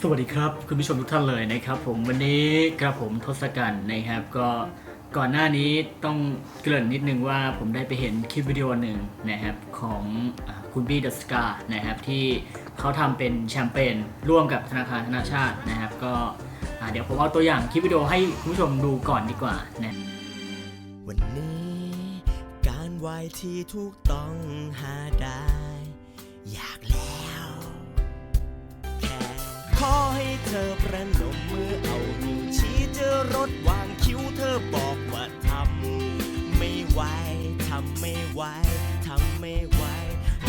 สวัสดีครับคุณผู้ชมทุกท่านเลยนะครับผมวันนี้กระผมทศกัณฐ์นะครับก็ก่อนหน้านี้ต้องเกริ่นนิดนึงว่าผมได้ไปเห็นคลิปวิดีโอหนึ่งนะครับของอคุณบี้เดอะสกานะครับที่เขาทำเป็นแชมเปญร่วมกับธนาคารธนาชาตินะครับ ก็เดี๋ยวผมเอาตัวอย่างคลิปวิดีโอให้คุณผู้ชมดูก่อนดีกว่านะวันนี้ การไหวที่ถูกต้องหาได้ อยาก อให้เธอประนมมือเอานิ้วชี้เจอรถวางคิ้วเธอบอกว่าทำไม่ไหวทำไม่ไหวทำไม่ไหว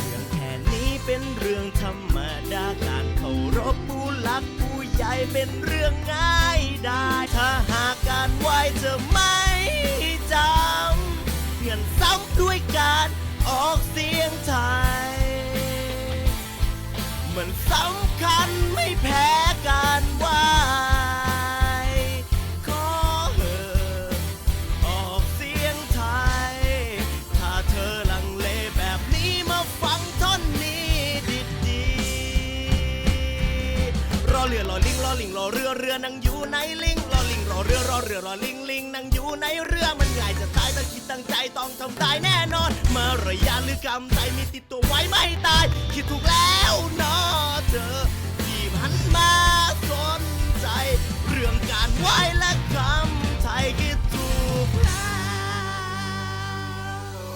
เรื่องแค่นี้เป็นเรื่องธรรมดาการเคารพผู้หลักผู้ใหญ่เป็นเรื่องง่ายได้ ถ้าหากการไหวเธอไม่จำเงื่อนซ้ำด้วยการออกเสียงไทย มันสำ คันไม่แพ้การวายขอเหอออกเสียงไทย ถ้าเธอลังเลแบบนี้มาฟังท่อนนี้ดีๆรอเรือรอลิงรอลิงรอเรือเรือนั่งอยู่ในลิงรอลิงรอ เรือรอเรือรอลิงลิงนั่งอยู่ในเรือมันง่ายจะตายถ้าคิดตั้งใจต้องทำได้แน่นอน มาระยาทหรือกรรมใจมีติดตัวไว้ไม่ตาย คิดถูกแล้วเนาะเธอที่มันมาสนใจ เรื่องการไหวและคำไทยคิดถูกแล้ว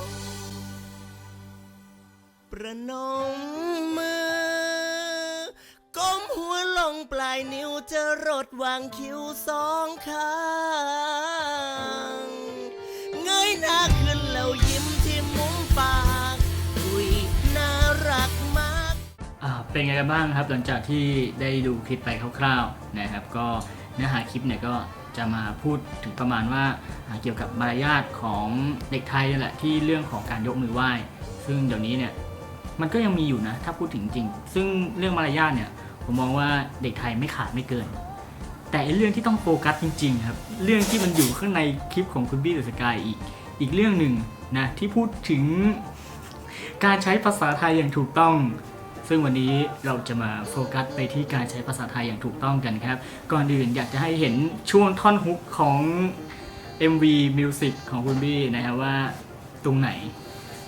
ประนมมือายนิ้วจะรดวางคิ้วสองข้างเงยหน้าขึ้นแล้วยิ้มที่มุมปากคุยน่ารักมาก อ่าเป็นไงกันบ้างครับหลังจากที่ได้ดูคลิปไปคร่าวๆนะครับ ก็เนื้อหาคลิปเนี่ยก็จะมาพูดถึงประมาณว่าอ่าเกี่ยวกับมารยาทของเด็กไทยนี่แหละที่เรื่องของการยกมือไหว้ ซึ่งเดี๋ยวนี้เนี่ยมันก็ยังมีอยู่นะถ้าพูดถึงจริง ซึ่งเรื่องมารยาทเนี่ย ผมมองว่าเด็กไทยไม่ขาดไม่เกิน แต่เรื่องที่ต้องโฟกัสจริง ๆ ครับ เรื่องที่มันอยู่ข้างในคลิปของคุณบี้เดอะสกายอีกอีกเรื่องหนึ่งนะที่พูดถึงการใช้ภาษาไทยอย่างถูกต้อง ซึ่งวันนี้เราจะมาโฟกัสไปที่การใช้ภาษาไทยอย่างถูกต้องกันครับ ก่อนอื่นอยากจะให้เห็นช่วงท่อนฮุกของ MV Music ของคุณบี้นะครับว่าตรงไหน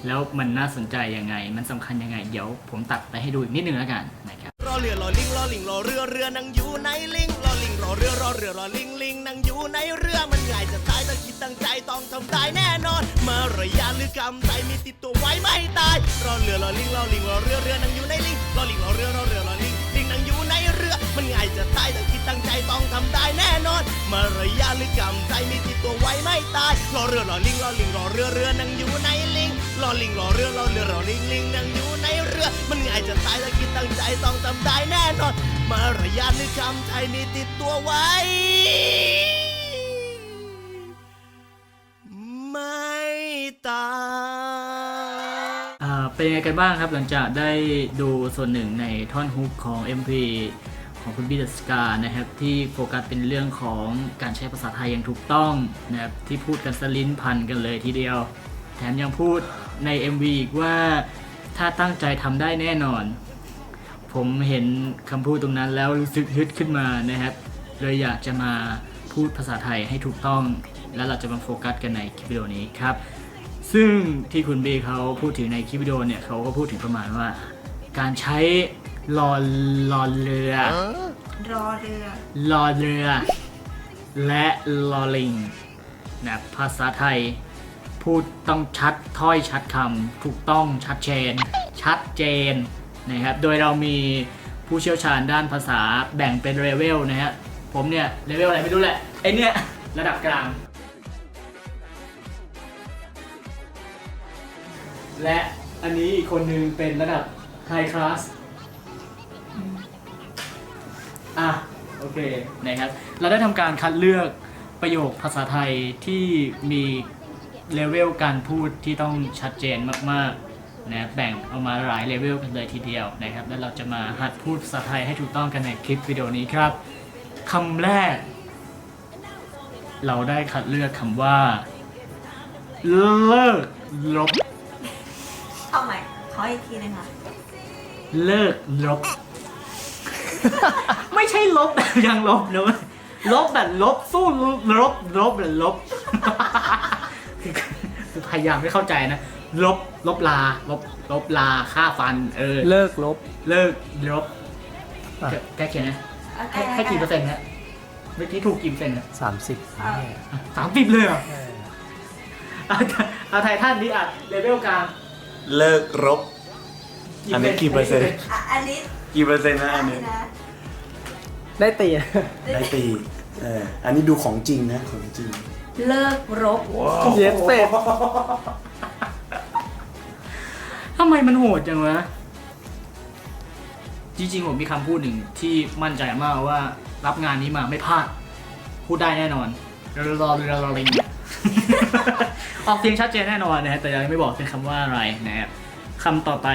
แล้วมันน่าสนใจยังไง มันสำคัญยังไง เดี๋ยวผมตัดไปให้ดูอีกนิดนึงแล้วกันนะครับรอเรือรอลิงรอลิงรอเรือเรือนั่งอยู่ในลิงรอลิงรอเรือรอเรือรอลิงลิงนั่งอยู่ในเรือมันง่ายจะตายถ้าคิดตั้งใจต้องทำได้แน่นอน มารยาหรือกรรมใจมีติดตัวไว้ไม่ตายรอเรือรอลิงรอลิงรอเรือเรือนั่งอยู่ในลิงรอลิงรอเรือรอเรือรอลิงลิงนั่งอยู่ในเรือ มันง่ายจะตายถ้าคิดตั้งใจต้องทำได้แน่นอน มารยาหรือกรรมใจมีติดตัวไว้ไม่ตายรอเรือรอลิงรอลิงรอเรือเรือนั่งอยู่ในลิง รอลิงรอเรือรอเรือรอลิงลิงนั่งอยู่ในเรือ มันง่ายจะตายถ้าคิดตั้งใจต้องทำได้แน่นอน มารยาทหรือคำไทยมีติดตัวไว้ ไม่ตายอ่าเป็นยังไงกันบ้างครับหลังจากได้ดูส่วนหนึ่งในท่อนฮุกของ MP ของคุณบีเดสกานะครับที่โฟกัสเป็นเรื่องของการใช้ภาษาไทยอย่างถูกต้องนะครับที่พูดกันสลิ้นพันกันเลยทีเดียว แถมยังพูด ใน MV อีกว่าถ้าตั้งใจทำได้แน่นอน ผมเห็นคำพูดตรงนั้นแล้วรู้สึกฮึดขึ้นมานะครับ เลยอยากจะมาพูดภาษาไทยให้ถูกต้อง แล้วเราจะมาโฟกัสกันในคลิปวิดีโอนี้ครับ ซึ่งที่คุณบีเขาพูดถึงในคลิปวิดีโอเนี่ยเขาก็พูดถึงประมาณว่า การใช้รอรอเรือรอเรือรอเรือ และลอลิงนะภาษาไทย พูดต้องชัดถ้อยชัดคำถูกต้องชัดเจน ชัดเจนนะครับโดยเรามีผู้เชี่ยวชาญด้านภาษาแบ่งเป็นเลเวลนะฮะผมเนี่ยเลเวลอะไรไม่รู้แหละไอเนี่ยระดับกลาง และอันนี้อีกคนนึงเป็นระดับไฮคลาสอะโอเคนะครับเราได้ทำการคัดเลือกประโยคภาษาไทยที่มี เลเวลการพูดที่ต้องชัดเจนมากๆนะแบ่งเอามาหลายเลเวลกันเลยทีเดียวนะครับ แล้วเราจะมาหัดพูดภาษาไทยให้ถูกต้องกันในคลิปวิดีโอนี้ครับคำแรก เราได้คัดเลือกคำว่า เลิกลบเอาใหม่ขออีกทีหนึงค่ะเลิกลบ ไม่ใช่ลบแบบยังลบนะเว้ยลบแบบลบสู้ลบลบแบบลบคือ พยายามไม่เข้าใจนะ ลบลบลาลบลบลาค่าฟัน เออ เลิกลบ เลิกลบอะ แกเขียนนะโอเคให้ให้กี่เปอร์เซ็นต์นะเมื่อกี้ถูกกี่เปอร์เซ็นต์นะสามสิบสามสิบเลยเหรอเอาเอาไททันนี่อะเลเวลกลางเลิกรบ อันนี้กี่เปอร์เซ็นต์ อะอันนี้กี่เปอร์เซ็นต์นะอันนี้นะได้ตี ได้ตีเอออันนี้ดูของจริงนะของจริง เลิกรบเย็ดเป็ดทำไมมันโหดจังวะ จริงๆ ผมมีคำพูดหนึ่งที่มั่นใจมากว่ารับงานนี้มาไม่พลาด พูดได้แน่นอนรอรอรอรอลิงออกเสียงชัดเจนแน่นอนนะฮะแต่ยังไม่บอกเป็นคำว่าอะไรนะครับคำต่อไป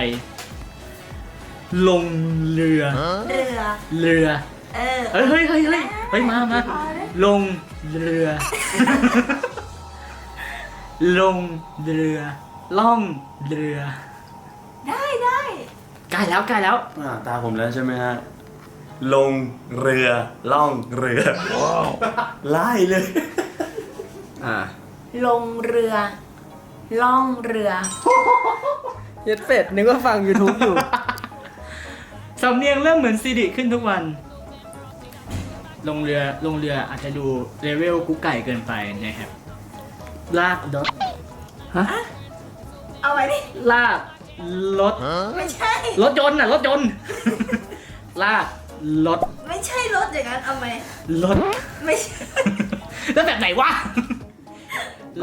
ลงเรือ เรือ เรือ เออ เฮ้ยเฮ้ยเฮ้ยเฮ้ยเฮ้ยมามาลงเรือ ลงเรือ ล่องเรือ ได้ได้ใกล้แล้วใกล้แล้ว อ่าตาผมแล้วใช่ไหมฮะ ลงเรือล่องเรือไล่เลย อ่าลงเรือ ล่องเรือ เย็ดเป็ดนึกว่าฟัง YouTube อยู่ สำเนียงเริ่มเหมือนซีดิขึ้นทุกวัน ลงเรือลงเรืออาจจะดูเลเวลกุ๊กไก่เกินไปนะครับลากรถฮะเอาไว้ดิลากรถไม่ใช่ รถยนต์น่ะรถยนต์ ลากรถไม่ใช่รถอย่างนั้นเอาไหมรถไม่ใช่ แล้วแบบไหนวะ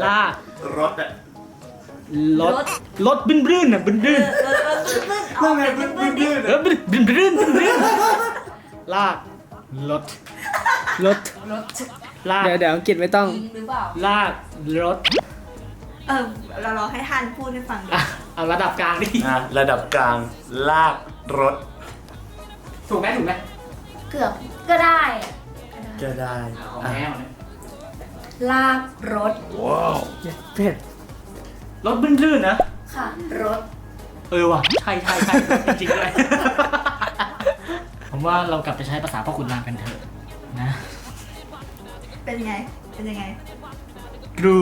ลากรถอะรถรถบึ้นบึ้นอะบึ้นเอบึ้นอเออเออบึ้นๆเอาเป็นบึ้นบึ้นๆดิ เออบึ้นบึ้นบึ้นบึ้นบึ้นลาก รถรถรถลากเดี๋ยวเดี๋ยวอังกฤษไม่ต้อง ยิงหรือเปล่า ลากรถเออ เราลองให้ท่านพูดให้ฟังดิอะเอาระดับกลางดิอะระดับกลางลากรถถูกไหมถูกไหมเกือบก็ได้อะก็ได้ของอะแท้ของแท้ลากรถเย็ดเป็ดรถบึ้นบึ้นนะ ค่ะ รถ เออว่ะใช่ใช่ใช่จริงๆเลย ผมว่าเรากลับไปใช้ภาษาพ่อคุณรามกันเถอะนะเป็นยังไง เป็นยังไง กรู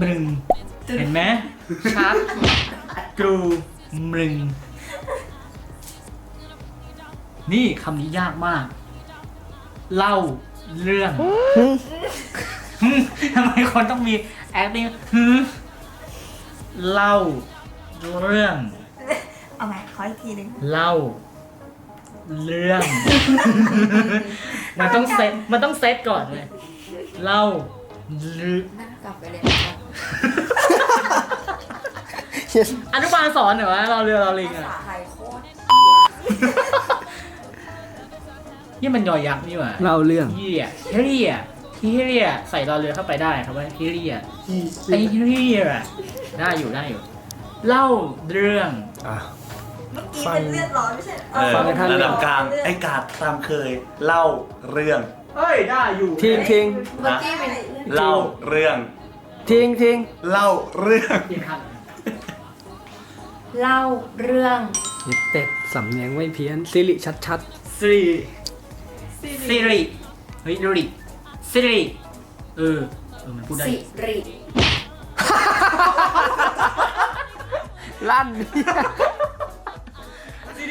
มรึงเห็นไหมชัดกรูมรึง นี่คำนี้ยากมาก เล่าเรื่องหึทำไมคนต้องมี acting ฮึเล่าเรื่อง เอาไหมขออีกทีหนึ่งเล่า เรื่อง มันต้องเซตมันต้องเซตก่อนเลยเล่าเรื่องนั่งกลับไปเลยนะคะอนุบาลสอนเหรอวะเราเรือเราลิงภาอะษาไทยโคตรนี่มันยอยักษ์นี่หว่าเล่าเรื่องเฮียเฮียเฮียใส่รอเรือเข้าไปได้ครับว่าเฮียไอเฮียได้อยู่ได้อยู่ เล่าเรื่องอะ เมื่อกี้เป็นเลือดร้อนไม่ใช่หรเออฟังให้ท่าน ระดับกลางไอ้กาดตามเคย เล่าเรื่อง เฮ้ย ได้อยู่ ทิ้งทิ้งเมื่อกี้เป็นเล่าเรื่อง ทิ้งทิ้งเล่าเรื่องทีมครับเล่าเรื่องเย็ดเป็ดสำเนียงไม่เพี้ยนสิริชัดซีรีซีรีเฮ้ยดูดิซีรีเออ เออ มันพูดได้สิริๆลั่นซี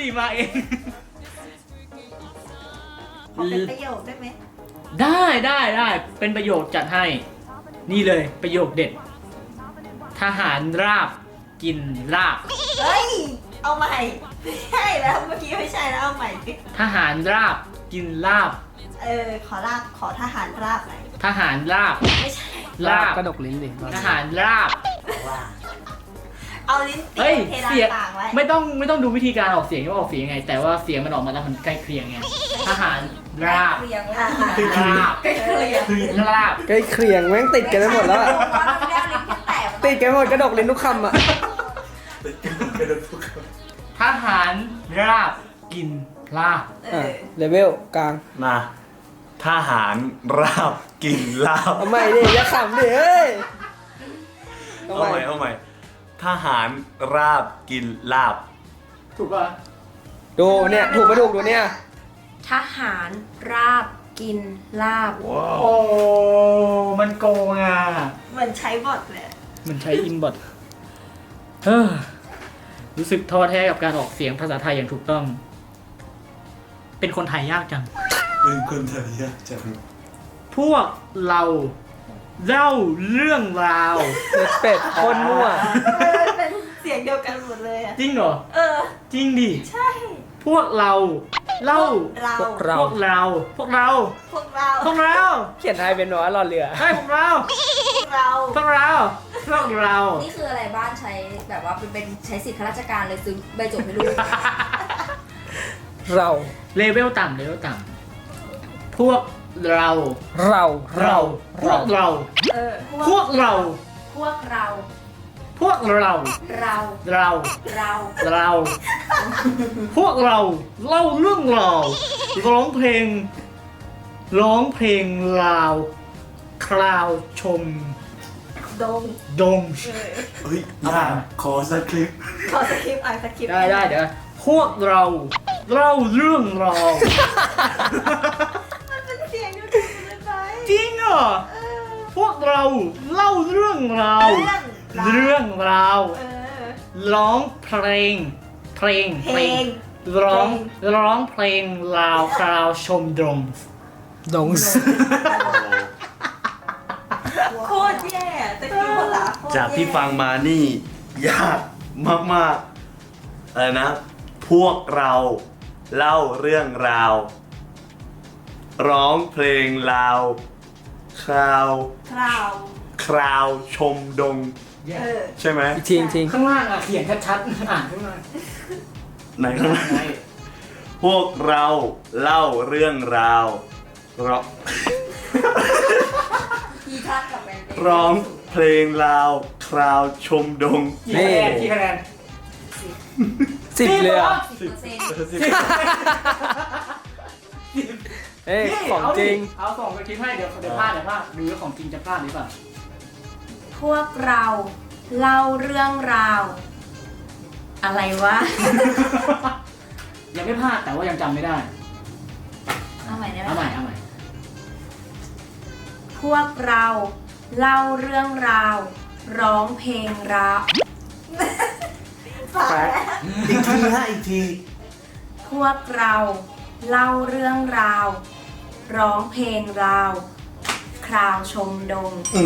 รีมาเอง ขอเป็นประโยคได้ไหมได้ได้ได้เป็นประโยคจัดให้ นี่เลยประโยคเด็ด ทหารราบกินราบ เฮ้ย เอาใหม่ ไม่ใช่แล้วเมื่อกี้ไม่ใช่แล้วเอาใหม่สิทหารราบกินลาบ เออ ขอลาบขอทหารราบหน่อยทหารราบไม่ใช่ ลาบกระดกลิ้นดิ ทหารราบ เอาลิ้นตีเฮ้ยเพดานเสียงปากไว้ไม่ต้องไม่ต้องดูวิธีการออกเสียงว่าออกเสียงยังไง แต่ว่าเสียงมันออกมาแล้วมันใกล้เคียงไงทหารราบเรียงอะราบใกล้เคียงคือราบใกล้เคียงแม่งติดกันไปหมดแล้วอะเพราะว่าไม่ได้เอาลิ้นแค่แตะติดกันหมดกระดกลิ้นทุกคำอะทหารราบกินลาบเออะอเลเวลกลางมาทหารราบกินลาบเอาใหม่ดิอย่าขำดิเฮ้ยเอาเอาใหใหม่ม่เอาใหม่ ทหารราบกินลาบ ถูกป่ะดูเนี่ยถูกไม่ถูกดูเนี่ย ทหารราบกินลาบ โอ้ มันโกงอะ เหมือนใช้บอทเลยมันใช้อินบอทเออรู้สึกท้อแท้กับการออกเสียงภาษาไทยอย่างถูกต้อง เป็นคนไทยยากจัง เป็นคนไทยยากจังพวกเราเล่าเรื่องราวเจ็ดเป็ดโคนมั่วเออเป็นเสีย งเดียวกันหมดเลยอะจริงเหรอ เออ จริงดิ ใช่ พวกเราเล่าเรา พวกเรา พวกเรา พวกเรา พวกเราพวกเราเขียนไทยเป็นหนอรอเรือใช่พวกเราพวกเรา พวกเรา พวกเรา นี่คืออะไรบ้านใช้แบบว่าเป็นเป็นใช้สิทธิข้าราชการเลยซื้อใบจบให้ลูก เรา เลเวลต่ำเลเวลต่ำพวกเรา เรา เรา พวกเรา เออ พวกเรา พวกเรา พวกเรา เราเรา เราเรา พวกเราเล่าเรื่องราวร้องเพลง ร้องเพลงราว คราวชมดงดงเออเฮ้ยยากขอสักคลิป ขอสคริปต์อ่านสคริปต์ได้ได้เดี๋ยวพวกเราเล่าเรื่องราว มันเป็นเสียงเดียวกันหมดเลยไปจริงเหรอ เออพวกเราเล่าเรื่องราว เรื่องราว เรื่องราว เออ ร้องเพลง เพลงเพลง ร้องเพลงร้องเพลงราวคราวชมดงดงสโคตรแย่ตะกี้ภาษาโคตรแย่จากที่ฟังมานี่ยากมากๆอะไรนะ พวกเราเล่าเรื่องราว ร้องเพลงราว คราว คราว คราวชมดงเออ ใช่ไหมอีกทีอีกทีข้างล่างอะเขียนชัดๆอ่านข้างล่างไหนข้างหน้าพวกเราเล่าเรื่องราวร้องอีทัศน์กับแบนเดร้องเพลงราวคราวชมดง กี่คะแนนกี่คะแนนสิบเลยเหรอสิบเปอร์เซ็นต์เอ้ยของจริงเอาส่งไปคิดให้เดี๋ยวเดี๋ยวพลาดเดี๋ยวพลาดหรือของจริงจะพลาดหรือเปล่า พวกเราเล่าเรื่องราว อะไรวะ ยังไม่พลาดแต่ว่ายังจำไม่ได้ เอาใหม่ได้ไหมเอาใหม่เอาใหม่พวกเราเล่าเรื่องราว ร้องเพลงราวฝากแล้วอีกทีฮะอีกที พวกเราเล่าเรื่องราว ร้องเพลงราวค ราวชมดง อื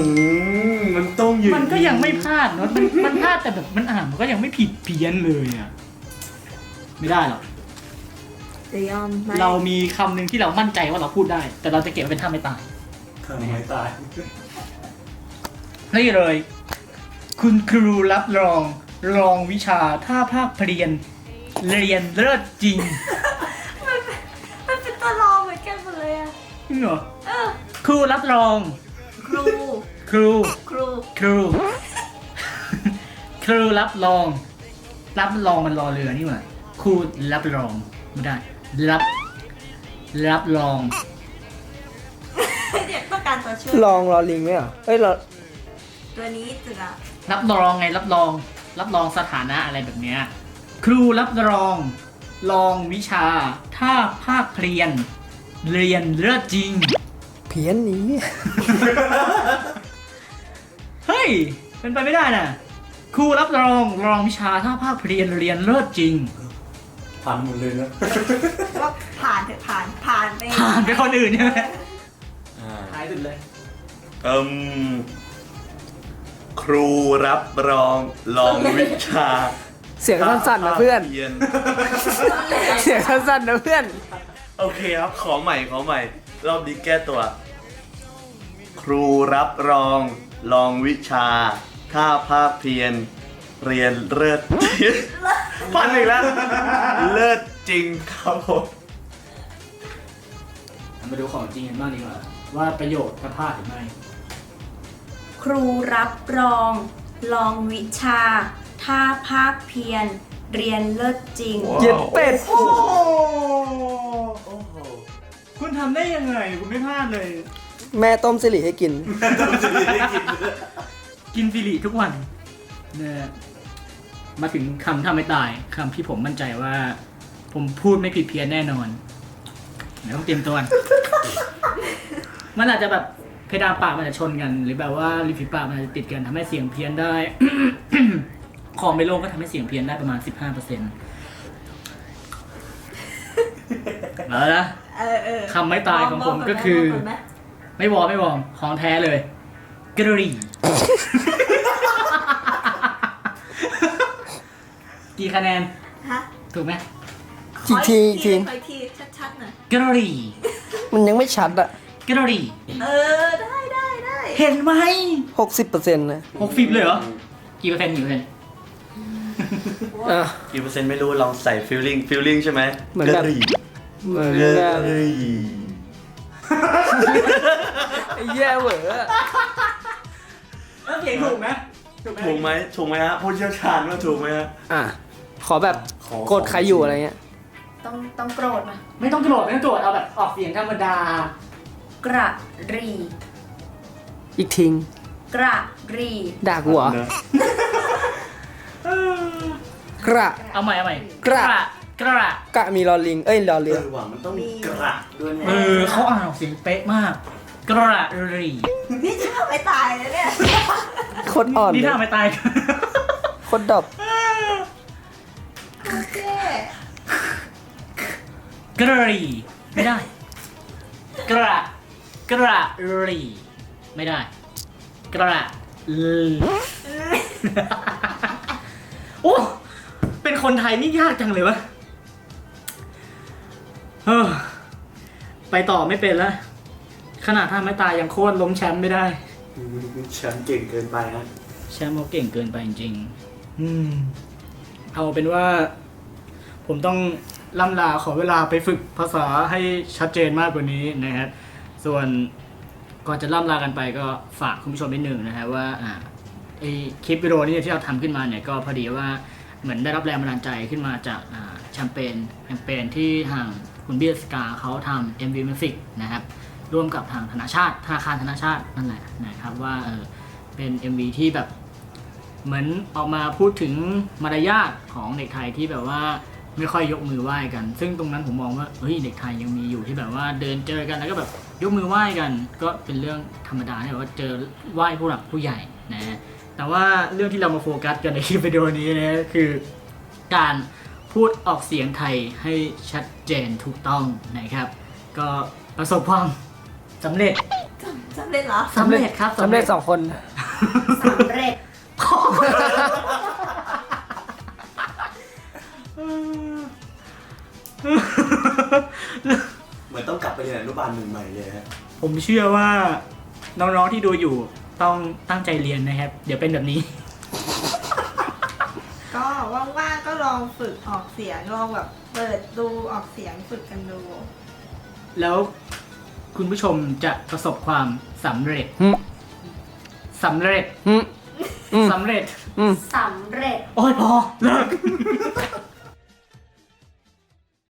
มมันต้องอยู่มันก็ยังไม่พลาดเนอะมันมันพลาดแต่แบบมันอ่านมันก็ยังไม่ผิดเพี้ยนเลยอะไม่ได้หรอกจะยอมไหมเรามีคำหนึ่งที่เรามั่นใจว่าเราพูดได้ แต่เราจะเก็บไว้เป็นท่าไม่ตาย ทำไมตาย นี่เลย คุณครูรับรองรองวิชาท่าภาคเรียน เรียนเลิศจริงมันเป็นตัวรองเหมือนกันหมดเลยอะจริงเหรอ เออ ครูรับรอง ครู ครู ครู ครู ครูรับรอง รับรองมันรอเรือนี่หว่าครูรับรองไม่ได้ รับ รับรองเนี่ยต้องการตัวช่วย ลองรอลิงไหมเหรอเอ้ยรอตัวนี้จุดละรับรองไงรับรอง รับรองสถานะอะไรแบบเนี้ยครูรับรองรองวิชา ถ้าภาคเรียน เรียนเลิศจริงเพี้ยนนี้ เฮ้ย เป็นไปไม่ได้น่ะ ครูรับรองรองวิชาถ้าภาคเรียนเรียนเลิศจริง ผ่านหมดเลยนะว่าผ่านเถอะผ่านผ่านไปผ่านไปคนอื่นใช่ไหมท้ายสุดเลย เอิมครูรับรองลองวิชาเสียงสั้นๆนะเพื่อนภาครียเสียงสั้นๆนะเพื่อน โอเคครับ ขอใหม่ขอใหม่ รอบนี้แก้ตัว ครูรับรองลองวิชาถ้าภาคเพียน เรียนเลิศพันอีกแล้ว เลิศจริงครับผมมาดูของจริงกันบ้างดีกว่า ว่าประโยชน์จะพลาดหรือไม่ ครูรับรอง ลองวิชา ถ้าภาคเพียรเรียนเลิศจริงว้าวเย็ดเป็ดโอ้โหโอ้โหคุณทำได้ยังไง คุณไม่พลาดเลย แม่ต้มสิริให้กิน กินฟิลิทุกวันเนี่ยมาถึงคำทำไม่ตายคำที่ผมมั่นใจว่า ผมพูดไม่ผิดเพี้ยนแน่นอนเดี๋ยวต้องเตรียมตัวก่อนมันอาจจะแบบเพดานปากมันจะชนกัน หรือแบบว่าริมฝีปากมันอาจจะติดกันทำให้เสียงเพี้ยนได้ของไปโลงก็ทำให้เสียงเพี้ยนได้ประมาณ 15%เปอร์เซ็นต์แล้วนะเออเออคำไม่ตายของผมก็คือมงก่นไหม ไม่วอร์ไม่วอร์มของแท้เลยกระหรี่กี่คะแนน ฮะถูกไหมทีทีที ขออีกทีชัดๆหน่อยกระหรี่มันยังไม่ชัดอะกระหรี่เออได้ได้ได้เห็นไหมหกสิบเปอร์เซ็นต์นะหกสิบเลยเหรอ กี่เปอร์เซ็นต์กี่เปอร์เซ็นต์อะ กี่เปอร์เซ็นต์ไม่รู้ลองใส่ฟิลลิ่งฟิลลิ่งใช่ไหมเหมือนแบบ กะหรี่เหมือนกกัะนหรี่ ไอ้แย่เหวอแล้วเสียงถูกไหมถูกไหมถูกไหมฮะผู้เชี่ยวชาญว่าถูกไหมฮะ อะ ขอแบบขอ โกรธใครอยู่อะไรเงี้ย ต้องต้องโกรธมาไม่ต้องโกรธไม่ต้องโกรธเอาแบบออกเสียงธรรมดากระรี อีกทิ้งกระรี ด่ากูเหรอเนอะกระ เอาใหม่เอาใหม่กระ กระกะมีลอลิง เอ้ยลอเอเรืออว่ะมันต้องมีกระด้วยแน่เออเขาอ่านออกเสียงเป๊ะมาก กระหรี่นี่จะทำไม่ตายเลยเนี่ยโคตรอ่อนนี่เลถ้ายไม่ตาย โคตรดอบโอเคกระหรี่ไม่ได้ กระกระหรี่ไม่ได้ กระลีโอ้เป็นคนไทยนี่ยากจังเลยวะเออไปต่อไม่เป็นแล้ว ขนาดถ้าไม่ตายยังโค่นล้มแชมป์ไม่ได้ฉันเก่งเกินไปฮะแชมป์เขาเก่งเกินไปจริงๆอืม เอาเป็นว่า ผมต้องล่ำลาขอเวลาไปฝึกภาษาให้ชัดเจนมากกว่านี้นะครับส่วนก่อนจะล่ำลากันไปก็ฝากคุณผู้ชมนิดหนึ่งนะฮะว่าอ่าไอคลิปวิดีโอนี้ที่เราทำขึ้นมาเนี่ยก็พอดีว่าเหมือนได้รับแรงบันดาลใจขึ้นมาจากอ่าแชมเปญแคมเปญที่ทางคุณเบียร์สกาเขาทำ MV Music นะครับ ร่วมกับทางธนาชาติธนาคารธนาชาตินั่นแหละนะครับว่าเออเป็น MV ที่แบบเหมือนออกมาพูดถึงมารยาทของเด็กไทยที่แบบว่าไม่ค่อยยกมือไหว้กัน ซึ่งตรงนั้นผมมองว่าเฮ้ยเด็กไทยยังมีอยู่ที่แบบว่าเดินเจอกันแล้วก็แบบยกมือไหว้กัน ก็เป็นเรื่องธรรมดาที่แบบว่าเจอไหว้ผู้หลักผู้ใหญ่นะฮะแต่ว่าเรื่องที่เรามาโฟกัสกันในคลิปวิดีโอนี้นะคือการพูดออกเสียงไทยให้ชัดเจนถูกต้องนะครับ ก็ประสบความ สำเร็จสำเร็จเหรอสำเร็จครับสำเร็จสองคน สำเร็จเหมือนต้องกลับไปเรียนอนุบาลหนึ่งใหม่เลยฮะผมเชื่อว่าน้องๆที่ดูอยู่ต้องตั้งใจเรียนนะครับ เดี๋ยวเป็นแบบนี้ ก็ว่างๆก็ลองฝึกออกเสียงลองแบบเปิดดูออกเสียงฝึกกันดู แล้ว คุณผู้ชมจะประสบความสำเร็จหึสำเร็จอืม อืม สำเร็จอืมสำเร็จ โอ้ยพอเลิก